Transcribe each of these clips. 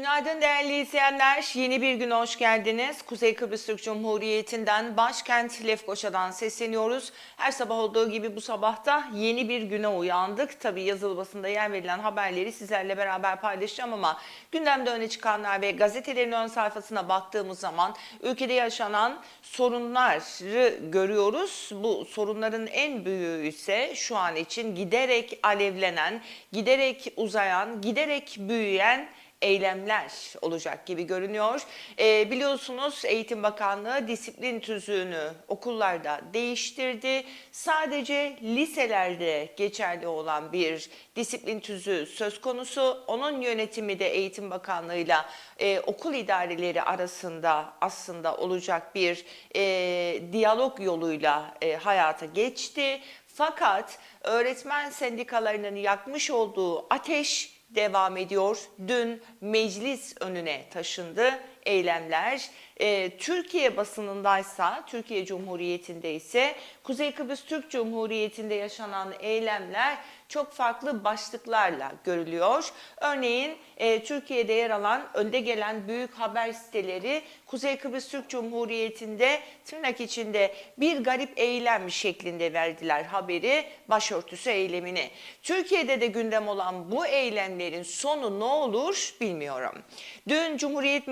Günaydın değerli izleyenler. Yeni bir güne hoş geldiniz. Kuzey Kıbrıs Türk Cumhuriyeti'nden başkent Lefkoşa'dan sesleniyoruz. Her sabah olduğu gibi bu sabahta yeni bir güne uyandık. Tabii yazılı basında yer verilen haberleri sizlerle beraber paylaşacağım ama gündemde öne çıkanlar ve gazetelerin ön sayfasına baktığımız zaman ülkede yaşanan sorunları görüyoruz. Bu sorunların en büyüğü ise şu an için giderek alevlenen, giderek uzayan, giderek büyüyen eylemler olacak gibi görünüyor. Ee, biliyorsunuz Eğitim Bakanlığı disiplin tüzüğünü okullarda değiştirdi. Sadece liselerde geçerli olan bir disiplin tüzüğü söz konusu. Onun yönetimi de Eğitim Bakanlığı'yla e, okul idareleri arasında aslında olacak bir e, diyalog yoluyla e, hayata geçti. Fakat öğretmen sendikalarının yakmış olduğu ateş devam ediyor. Dün meclis önüne taşındı eylemler. Ee, Türkiye basınındaysa, Türkiye Cumhuriyeti'nde ise Kuzey Kıbrıs Türk Cumhuriyeti'nde yaşanan eylemler çok farklı başlıklarla görülüyor. Örneğin e, Türkiye'de yer alan önde gelen büyük haber siteleri Kuzey Kıbrıs Türk Cumhuriyeti'nde tırnak içinde bir garip eylem şeklinde verdiler haberi başörtüsü eylemini. Türkiye'de de gündem olan bu eylemlerin sonu ne olur bilmiyorum. Dün Cumhuriyet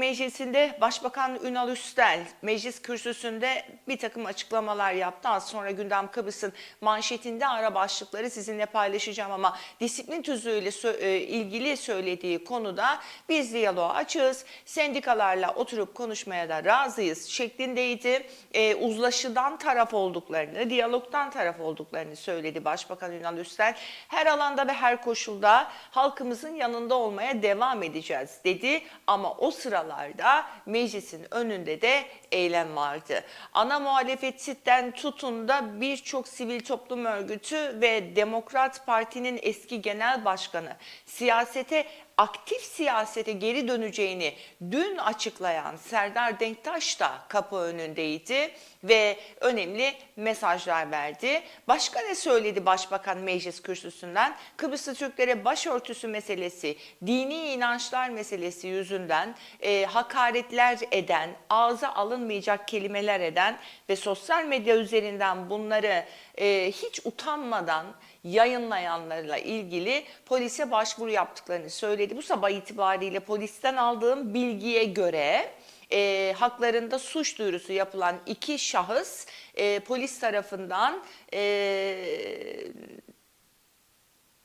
Meclisi'nde Başbakan Ünal Üstel meclis kürsüsünde bir takım açıklamalar yaptı. Az sonra gündem Kıbrıs'ın manşetinde ara başlıkları sizinle paylaşacağım ama disiplin tüzüğüyle e, ilgili söylediği konuda biz diyaloğa açığız. Sendikalarla oturup konuşmaya da razıyız şeklindeydi. E, uzlaşıdan taraf olduklarını, diyalogdan taraf olduklarını söyledi Başbakan Ünal Üstel. Her alanda ve her koşulda halkımızın yanında olmaya devam edeceğiz dedi. Ama o sıralarda meclisin önünde de eylem vardı. Ana muhalefetten tutun da birçok sivil toplum örgütü ve Demokrat Parti'nin eski genel başkanı siyasete aktif siyasete geri döneceğini dün açıklayan Serdar Denktaş da kapı önündeydi ve önemli mesajlar verdi. Başka ne söyledi Başbakan meclis kürsüsünden? Kıbrıslı Türklere başörtüsü meselesi, dini inançlar meselesi yüzünden e, hakaretler eden, ağza alınmayacak kelimeler eden ve sosyal medya üzerinden bunları e, hiç utanmadan yayınlayanlarla ilgili polise başvuru yaptıklarını söyledi. Bu sabah itibariyle polisten aldığım bilgiye göre e, haklarında suç duyurusu yapılan iki şahıs e, polis tarafından e,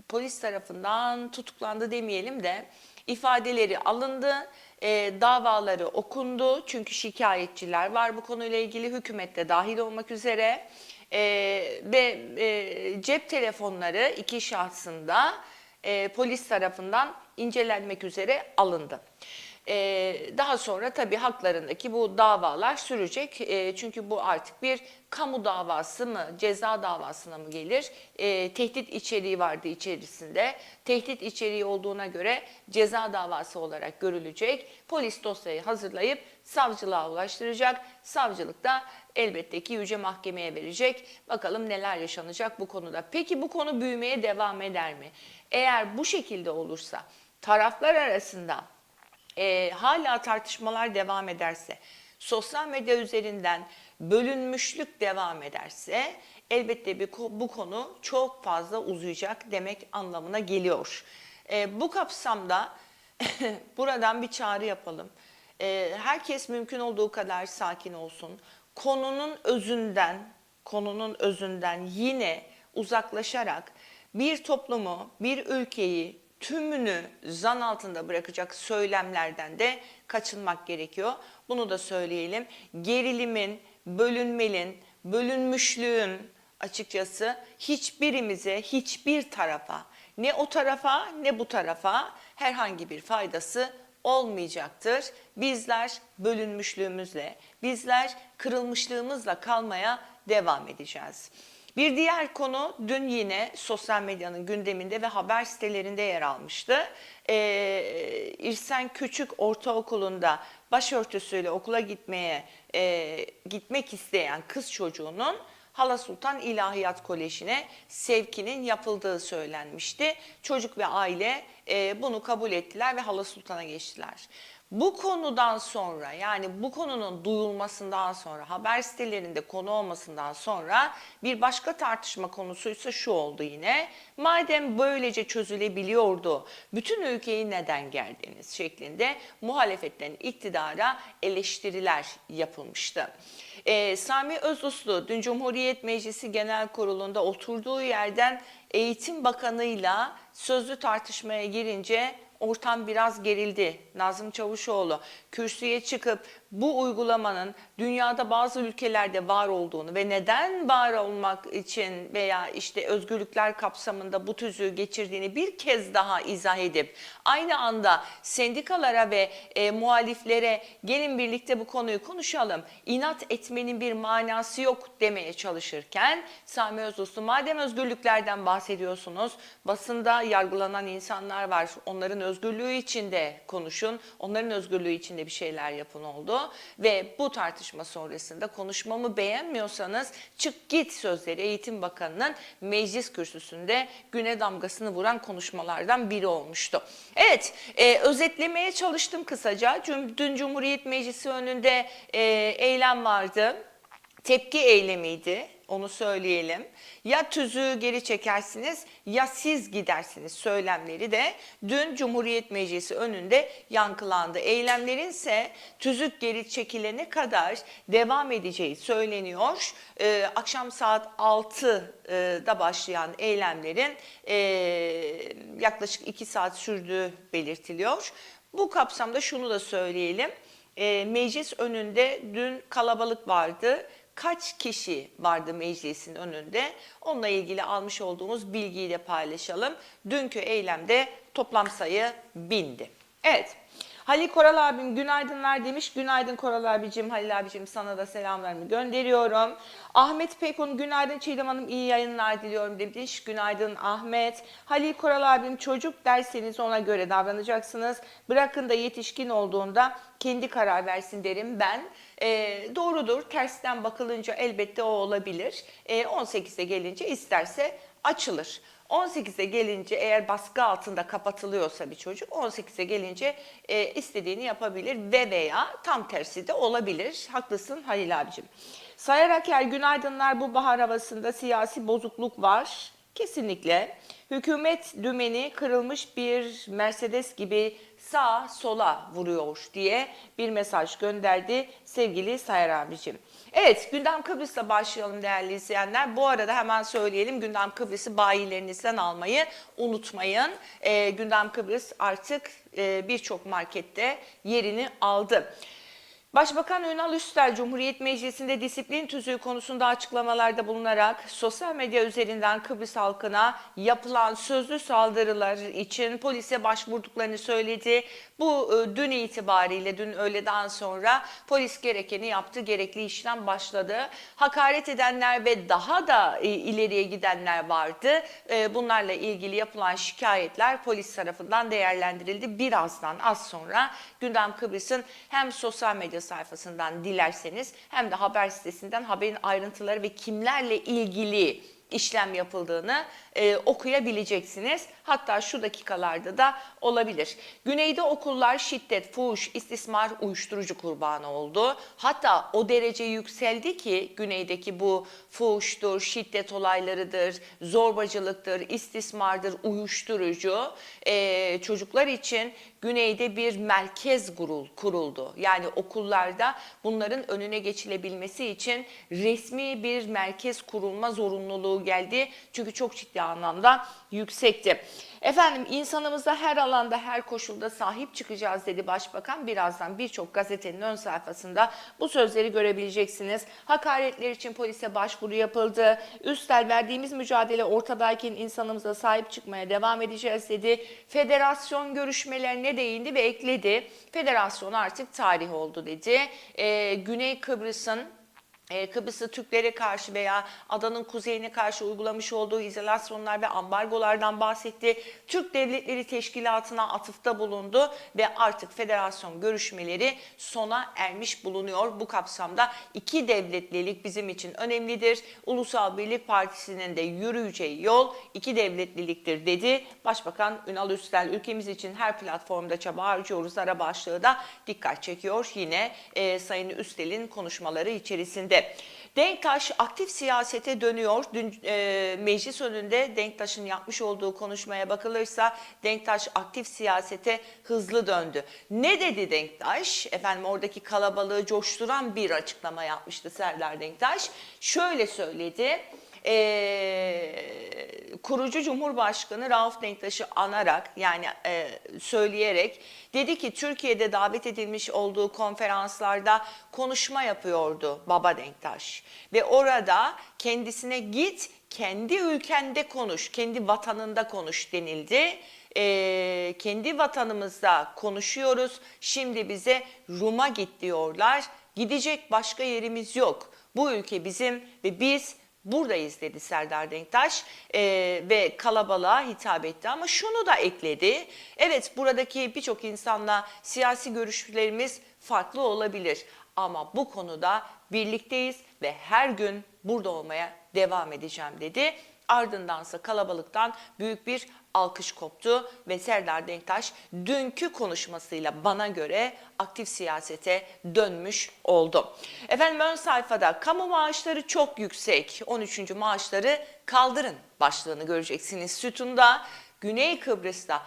polis tarafından tutuklandı demeyelim de ifadeleri alındı, e, davaları okundu çünkü şikayetçiler var bu konuyla ilgili hükümette dahil olmak üzere E, ve e, cep telefonları iki şahsında e, polis tarafından incelenmek üzere alındı. Ee, daha sonra tabii haklarındaki bu davalar sürecek. Ee, çünkü bu artık bir kamu davası mı, ceza davasına mı gelir? Ee, tehdit içeriği vardı içerisinde. Tehdit içeriği olduğuna göre ceza davası olarak görülecek. Polis dosyayı hazırlayıp savcılığa ulaştıracak. Savcılık da elbette ki Yüce Mahkeme'ye verecek. Bakalım neler yaşanacak bu konuda. Peki bu konu büyümeye devam eder mi? Eğer bu şekilde olursa taraflar arasında e, hala tartışmalar devam ederse, sosyal medya üzerinden bölünmüşlük devam ederse elbette bir bu konu çok fazla uzayacak demek anlamına geliyor. E, bu kapsamda buradan bir çağrı yapalım. E, herkes mümkün olduğu kadar sakin olsun. Konunun özünden, konunun özünden yine uzaklaşarak bir toplumu, bir ülkeyi tümünü zan altında bırakacak söylemlerden de kaçınmak gerekiyor. Bunu da söyleyelim. Gerilimin, bölünmenin, bölünmüşlüğün açıkçası hiçbirimize, hiçbir tarafa, ne o tarafa ne bu tarafa herhangi bir faydası olmayacaktır. Bizler bölünmüşlüğümüzle, bizler kırılmışlığımızla kalmaya devam edeceğiz. Bir diğer konu dün yine sosyal medyanın gündeminde ve haber sitelerinde yer almıştı. Ee, İrsen Küçük Ortaokulu'nda başörtüsüyle okula gitmeye e, gitmek isteyen kız çocuğunun Hala Sultan İlahiyat Koleji'ne sevkinin yapıldığı söylenmişti. Çocuk ve aile e, bunu kabul ettiler ve Hala Sultan'a geçtiler. Bu konudan sonra yani bu konunun duyulmasından sonra haber sitelerinde konu olmasından sonra bir başka tartışma konusuysa şu oldu yine. Madem böylece çözülebiliyordu bütün ülkeyi neden geldiniz şeklinde muhalefetten iktidara eleştiriler yapılmıştı. Ee, Sami Özuslu dün Cumhuriyet Meclisi Genel Kurulu'nda oturduğu yerden Eğitim Bakanı'yla sözlü tartışmaya girince ortam biraz gerildi. Nazım Çavuşoğlu kürsüye çıkıp bu uygulamanın dünyada bazı ülkelerde var olduğunu ve neden var olmak için veya işte özgürlükler kapsamında bu tüzüğü geçirdiğini bir kez daha izah edip aynı anda sendikalara ve e, muhaliflere gelin birlikte bu konuyu konuşalım. inat etmenin bir manası yok demeye çalışırken Sami Özuslu madem özgürlüklerden bahsediyorsunuz basında yargılanan insanlar var. Onların özgürlüğü içinde konuşun. Onların özgürlüğü içinde bir şeyler yapın oldu. Ve bu tartışma sonrasında konuşmamı beğenmiyorsanız çık git sözleri Eğitim Bakanı'nın meclis kürsüsünde güne damgasını vuran konuşmalardan biri olmuştu. Evet e, özetlemeye çalıştım kısaca. Dün Cumhuriyet Meclisi önünde e, eylem vardı. Tepki eylemiydi onu söyleyelim. Ya tüzüğü geri çekersiniz ya siz gidersiniz söylemleri de dün Cumhuriyet Meclisi önünde yankılandı. Eylemlerin ise tüzük geri çekilene kadar devam edeceği söyleniyor. Ee, akşam saat 6'da başlayan eylemlerin e, yaklaşık 2 saat sürdüğü belirtiliyor. Bu kapsamda şunu da söyleyelim. E, meclis önünde dün kalabalık vardı kaç kişi vardı meclisin önünde? Onunla ilgili almış olduğumuz bilgiyi de paylaşalım. Dünkü eylemde toplam sayı bindi. Evet. Halil Koral abim günaydınlar demiş. Günaydın Koral abicim, Halil abicim sana da selamlarımı gönderiyorum. Ahmet Pekun günaydın Çiğdem Hanım iyi yayınlar diliyorum demiş. Günaydın Ahmet. Halil Koral abim çocuk derseniz ona göre davranacaksınız. Bırakın da yetişkin olduğunda kendi karar versin derim ben. E, doğrudur tersten bakılınca elbette o olabilir. E, 18'e gelince isterse açılır. 18'e gelince eğer baskı altında kapatılıyorsa bir çocuk 18'e gelince e, istediğini yapabilir ve veya tam tersi de olabilir. Haklısın Halil abicim. Sayar Aker günaydınlar bu bahar havasında siyasi bozukluk var. Kesinlikle. Hükümet dümeni kırılmış bir Mercedes gibi sağa sola vuruyor diye bir mesaj gönderdi sevgili Sayar abicim. Evet gündem Kıbrıs'la başlayalım değerli izleyenler. Bu arada hemen söyleyelim gündem Kıbrıs'ı bayilerinizden almayı unutmayın. Ee, gündem Kıbrıs artık e, birçok markette yerini aldı. Başbakan Ünal Üstel Cumhuriyet Meclisi'nde disiplin tüzüğü konusunda açıklamalarda bulunarak sosyal medya üzerinden Kıbrıs halkına yapılan sözlü saldırılar için polise başvurduklarını söyledi. Bu e, dün itibariyle dün öğleden sonra polis gerekeni yaptı, gerekli işlem başladı. Hakaret edenler ve daha da e, ileriye gidenler vardı. E, Bunlarla ilgili yapılan şikayetler polis tarafından değerlendirildi. Birazdan az sonra Gündem Kıbrıs'ın hem sosyal medya sayfasından dilerseniz hem de haber sitesinden haberin ayrıntıları ve kimlerle ilgili işlem yapıldığını e, okuyabileceksiniz. Hatta şu dakikalarda da olabilir. Güneyde okullar şiddet, fuhuş, istismar, uyuşturucu kurbanı oldu. Hatta o derece yükseldi ki güneydeki bu fuhuştur, şiddet olaylarıdır, zorbacılıktır, istismardır, uyuşturucu e, çocuklar için güneyde bir merkez kurul, kuruldu. Yani okullarda bunların önüne geçilebilmesi için resmi bir merkez kurulma zorunluluğu geldi. Çünkü çok ciddi anlamda yüksekti. Efendim insanımıza her alanda her koşulda sahip çıkacağız dedi Başbakan. Birazdan birçok gazetenin ön sayfasında bu sözleri görebileceksiniz. Hakaretler için polise başvuru yapıldı. Üstel verdiğimiz mücadele ortadayken insanımıza sahip çıkmaya devam edeceğiz dedi. Federasyon görüşmelerine değindi ve ekledi. Federasyon artık tarih oldu dedi. Ee, Güney Kıbrıs'ın Kıbrıs'ı Türklere karşı veya adanın kuzeyine karşı uygulamış olduğu izolasyonlar ve ambargolardan bahsetti. Türk Devletleri Teşkilatı'na atıfta bulundu ve artık federasyon görüşmeleri sona ermiş bulunuyor. Bu kapsamda iki devletlilik bizim için önemlidir. Ulusal Birlik Partisi'nin de yürüyeceği yol iki devletliliktir dedi. Başbakan Ünal Üstel ülkemiz için her platformda çaba harcıyoruz ara başlığı da dikkat çekiyor. Yine e, Sayın Üstel'in konuşmaları içerisinde. Denktaş aktif siyasete dönüyor. Dün e, meclis önünde Denktaş'ın yapmış olduğu konuşmaya bakılırsa Denktaş aktif siyasete hızlı döndü. Ne dedi Denktaş? Efendim oradaki kalabalığı coşturan bir açıklama yapmıştı Serdar Denktaş. Şöyle söyledi e, kurucu Cumhurbaşkanı Rauf Denktaş'ı anarak yani e, söyleyerek dedi ki Türkiye'de davet edilmiş olduğu konferanslarda konuşma yapıyordu Baba Denktaş ve orada kendisine git kendi ülkende konuş, kendi vatanında konuş denildi. E, kendi vatanımızda konuşuyoruz. Şimdi bize Rum'a git diyorlar. Gidecek başka yerimiz yok. Bu ülke bizim ve biz buradayız dedi Serdar Denktaş Ee, ve kalabalığa hitap etti ama şunu da ekledi. Evet buradaki birçok insanla siyasi görüşlerimiz farklı olabilir ama bu konuda birlikteyiz ve her gün burada olmaya devam edeceğim dedi. Ardındansa kalabalıktan büyük bir alkış koptu ve Serdar Denktaş dünkü konuşmasıyla bana göre aktif siyasete dönmüş oldu. Efendim ön sayfada kamu maaşları çok yüksek. 13. maaşları kaldırın başlığını göreceksiniz. Sütunda Güney Kıbrıs'ta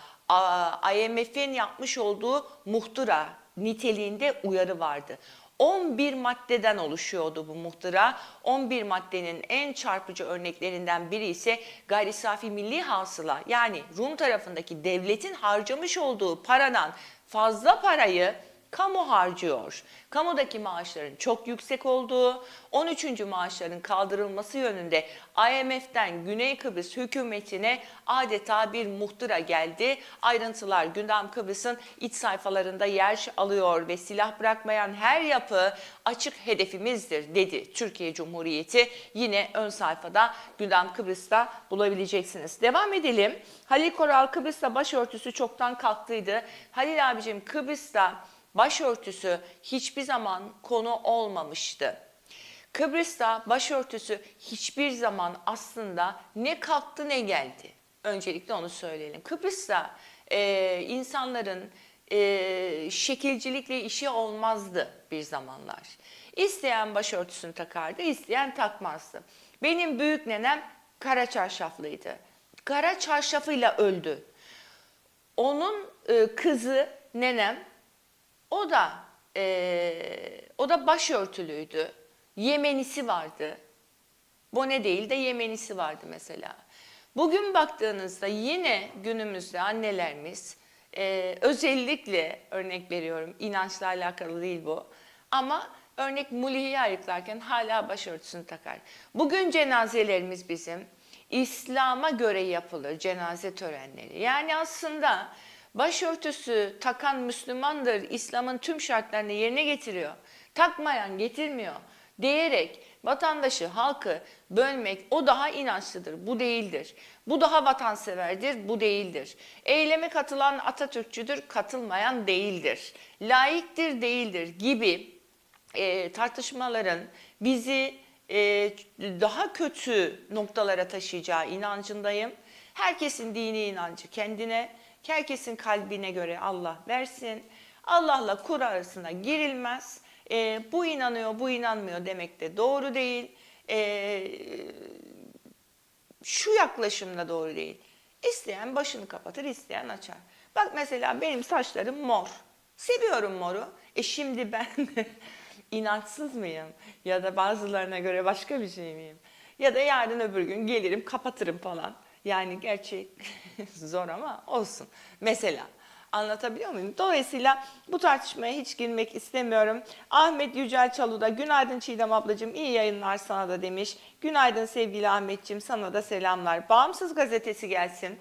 IMF'in yapmış olduğu muhtıra niteliğinde uyarı vardı. 11 maddeden oluşuyordu bu muhtıra. 11 maddenin en çarpıcı örneklerinden biri ise gayri safi milli hasıla yani Rum tarafındaki devletin harcamış olduğu paradan fazla parayı kamu harcıyor. Kamudaki maaşların çok yüksek olduğu, 13. maaşların kaldırılması yönünde IMF'den Güney Kıbrıs hükümetine adeta bir muhtıra geldi. Ayrıntılar Gündem Kıbrıs'ın iç sayfalarında yer alıyor ve silah bırakmayan her yapı açık hedefimizdir dedi Türkiye Cumhuriyeti. Yine ön sayfada Gündem Kıbrıs'ta bulabileceksiniz. Devam edelim. Halil Koral Kıbrıs'ta başörtüsü çoktan kalktıydı. Halil abicim Kıbrıs'ta başörtüsü hiçbir zaman konu olmamıştı. Kıbrıs'ta başörtüsü hiçbir zaman aslında ne kalktı ne geldi. Öncelikle onu söyleyelim. Kıbrıs'ta e, insanların e, şekilcilikle işi olmazdı bir zamanlar. İsteyen başörtüsünü takardı, isteyen takmazdı. Benim büyük nenem kara çarşaflıydı. Kara çarşafıyla öldü. Onun e, kızı nenem o da eee, o da başörtülüydü. Yemenisi vardı. Bone değil de Yemenisi vardı mesela. Bugün baktığınızda yine günümüzde annelerimiz eee, özellikle örnek veriyorum inançla alakalı değil bu. Ama örnek mulihi ayıklarken hala başörtüsünü takar. Bugün cenazelerimiz bizim İslam'a göre yapılır cenaze törenleri. Yani aslında Başörtüsü takan Müslümandır, İslam'ın tüm şartlarını yerine getiriyor. Takmayan getirmiyor diyerek vatandaşı, halkı bölmek o daha inançlıdır, bu değildir. Bu daha vatanseverdir, bu değildir. Eyleme katılan Atatürkçüdür, katılmayan değildir. Laiktir, değildir gibi e, tartışmaların bizi e, daha kötü noktalara taşıyacağı inancındayım. Herkesin dini inancı kendine, herkesin kalbine göre Allah versin. Allah'la kur arasına girilmez. E, bu inanıyor, bu inanmıyor demek de doğru değil. E, şu yaklaşımla doğru değil. İsteyen başını kapatır, isteyen açar. Bak mesela benim saçlarım mor. Seviyorum moru. E şimdi ben inançsız mıyım? Ya da bazılarına göre başka bir şey miyim? Ya da yarın öbür gün gelirim kapatırım falan. Yani gerçi zor ama olsun. Mesela Anlatabiliyor muyum? Dolayısıyla bu tartışmaya hiç girmek istemiyorum. Ahmet Yücel Çalu da günaydın Çiğdem ablacığım iyi yayınlar sana da demiş. Günaydın sevgili Ahmetciğim sana da selamlar. Bağımsız gazetesi gelsin.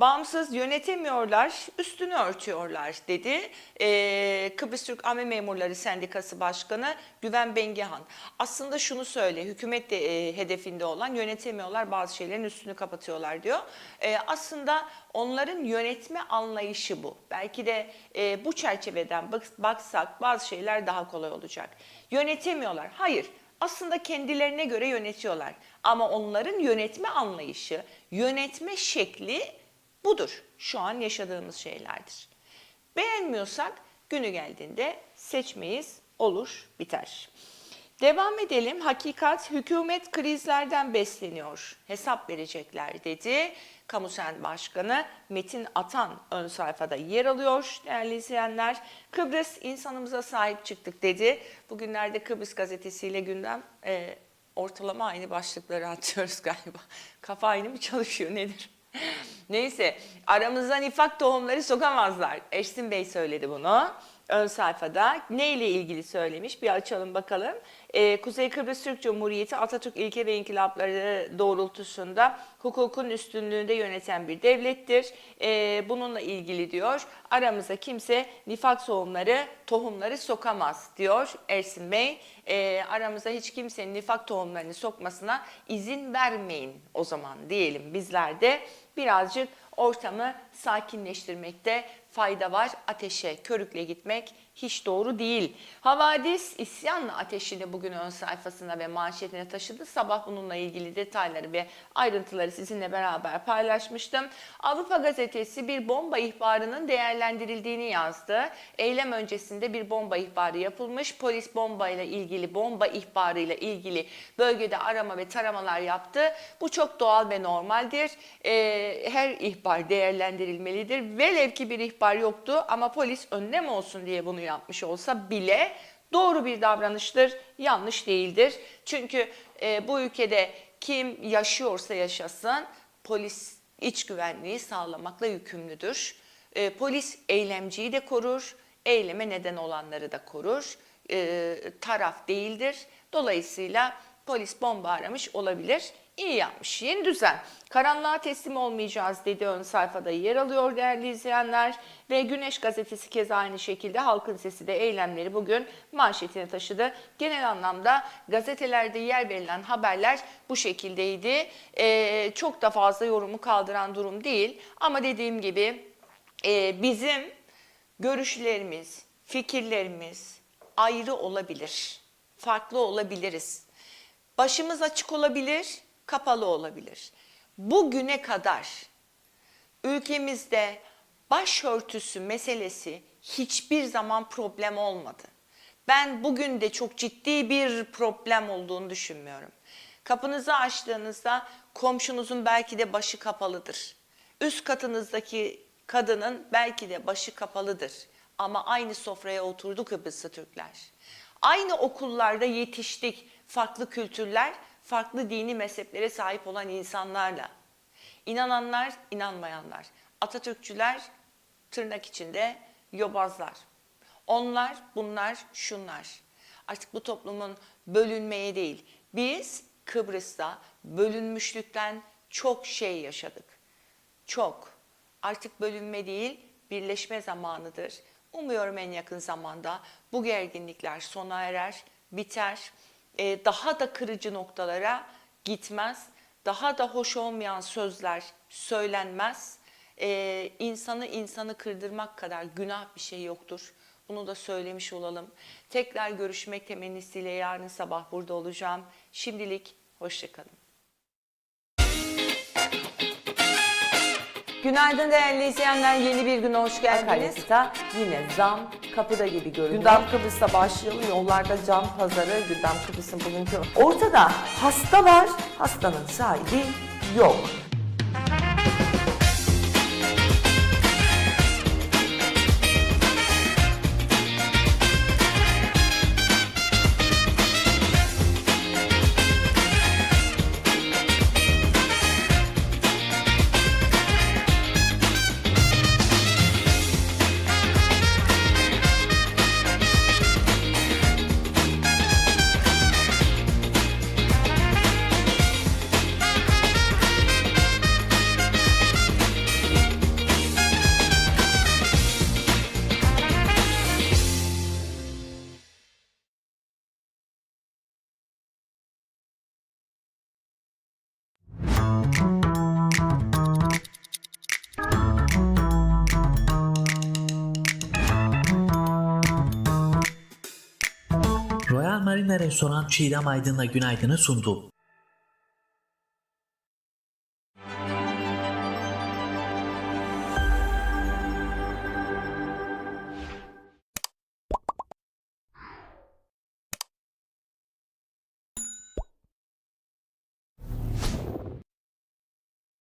Bağımsız yönetemiyorlar, üstünü örtüyorlar dedi. Ee, Kıbrıs Türk Amir Memurları Sendikası Başkanı Güven Bengehan. Aslında şunu söyle, hükümet de e, hedefinde olan yönetemiyorlar, bazı şeylerin üstünü kapatıyorlar diyor. Ee, aslında onların yönetme anlayışı bu. Belki de e, bu çerçeveden bak- baksak bazı şeyler daha kolay olacak. Yönetemiyorlar, hayır. Aslında kendilerine göre yönetiyorlar. Ama onların yönetme anlayışı, yönetme şekli budur. Şu an yaşadığımız şeylerdir. Beğenmiyorsak günü geldiğinde seçmeyiz, olur, biter. Devam edelim. Hakikat hükümet krizlerden besleniyor. Hesap verecekler dedi. Kamusen Başkanı Metin Atan ön sayfada yer alıyor değerli izleyenler. Kıbrıs insanımıza sahip çıktık dedi. Bugünlerde Kıbrıs gazetesiyle gündem e, ortalama aynı başlıkları atıyoruz galiba. Kafa aynı mı çalışıyor nedir? Neyse aramızdan nifak tohumları sokamazlar. Ersin Bey söyledi bunu ön sayfada. Ne ile ilgili söylemiş bir açalım bakalım. Ee, Kuzey Kıbrıs Türk Cumhuriyeti Atatürk ilke ve inkılapları doğrultusunda hukukun üstünlüğünde yöneten bir devlettir. Ee, bununla ilgili diyor aramıza kimse nifak tohumları, tohumları sokamaz diyor Ersin Bey. Ee, aramıza hiç kimsenin nifak tohumlarını sokmasına izin vermeyin o zaman diyelim bizler de birazcık ortamı sakinleştirmekte fayda var. Ateşe körükle gitmek hiç doğru değil. Havadis isyanla ateşini bugün ön sayfasına ve manşetine taşıdı. Sabah bununla ilgili detayları ve ayrıntıları sizinle beraber paylaşmıştım. Avrupa gazetesi bir bomba ihbarının değerlendirildiğini yazdı. Eylem öncesinde bir bomba ihbarı yapılmış. Polis bombayla ilgili, bomba ihbarıyla ilgili bölgede arama ve taramalar yaptı. Bu çok doğal ve normaldir. Ee, her ihbar değerlendirilmelidir. Velev ki bir ihbar yoktu ama polis önlem olsun diye bunu yapmış olsa bile doğru bir davranıştır, yanlış değildir. Çünkü e, bu ülkede kim yaşıyorsa yaşasın polis iç güvenliği sağlamakla yükümlüdür. E, polis eylemciyi de korur, eyleme neden olanları da korur. E, taraf değildir. Dolayısıyla polis bomba aramış olabilir. İyi yapmış. Yeni düzen. Karanlığa teslim olmayacağız dedi ön sayfada yer alıyor değerli izleyenler. Ve Güneş gazetesi kez aynı şekilde halkın sesi de eylemleri bugün manşetine taşıdı. Genel anlamda gazetelerde yer verilen haberler bu şekildeydi. Ee, çok da fazla yorumu kaldıran durum değil. Ama dediğim gibi e, bizim görüşlerimiz, fikirlerimiz ayrı olabilir. Farklı olabiliriz. Başımız açık olabilir, kapalı olabilir. Bugüne kadar ülkemizde başörtüsü meselesi hiçbir zaman problem olmadı. Ben bugün de çok ciddi bir problem olduğunu düşünmüyorum. Kapınızı açtığınızda komşunuzun belki de başı kapalıdır. Üst katınızdaki kadının belki de başı kapalıdır. Ama aynı sofraya oturdu Kıbrıslı Türkler. Aynı okullarda yetiştik farklı kültürler, farklı dini mezheplere sahip olan insanlarla. İnananlar, inanmayanlar. Atatürkçüler tırnak içinde yobazlar. Onlar, bunlar, şunlar. Artık bu toplumun bölünmeye değil. Biz Kıbrıs'ta bölünmüşlükten çok şey yaşadık. Çok. Artık bölünme değil, birleşme zamanıdır. Umuyorum en yakın zamanda bu gerginlikler sona erer, biter. Ee, daha da kırıcı noktalara gitmez. Daha da hoş olmayan sözler söylenmez. Ee, insanı insanı kırdırmak kadar günah bir şey yoktur. Bunu da söylemiş olalım. Tekrar görüşmek temennisiyle yarın sabah burada olacağım. Şimdilik hoşçakalın. Günaydın değerli izleyenler. Yeni bir güne hoş geldiniz. Akaryakıta yine zam kapıda gibi görünüyor. Gündem Kıbrıs'ta başlayalım. Yollarda cam pazarı, Gündem Kıbrıs'ın bugünkü... Ortada hasta var, hastanın sahibi yok. Restoran Çiğdem Aydın'la günaydını sundu.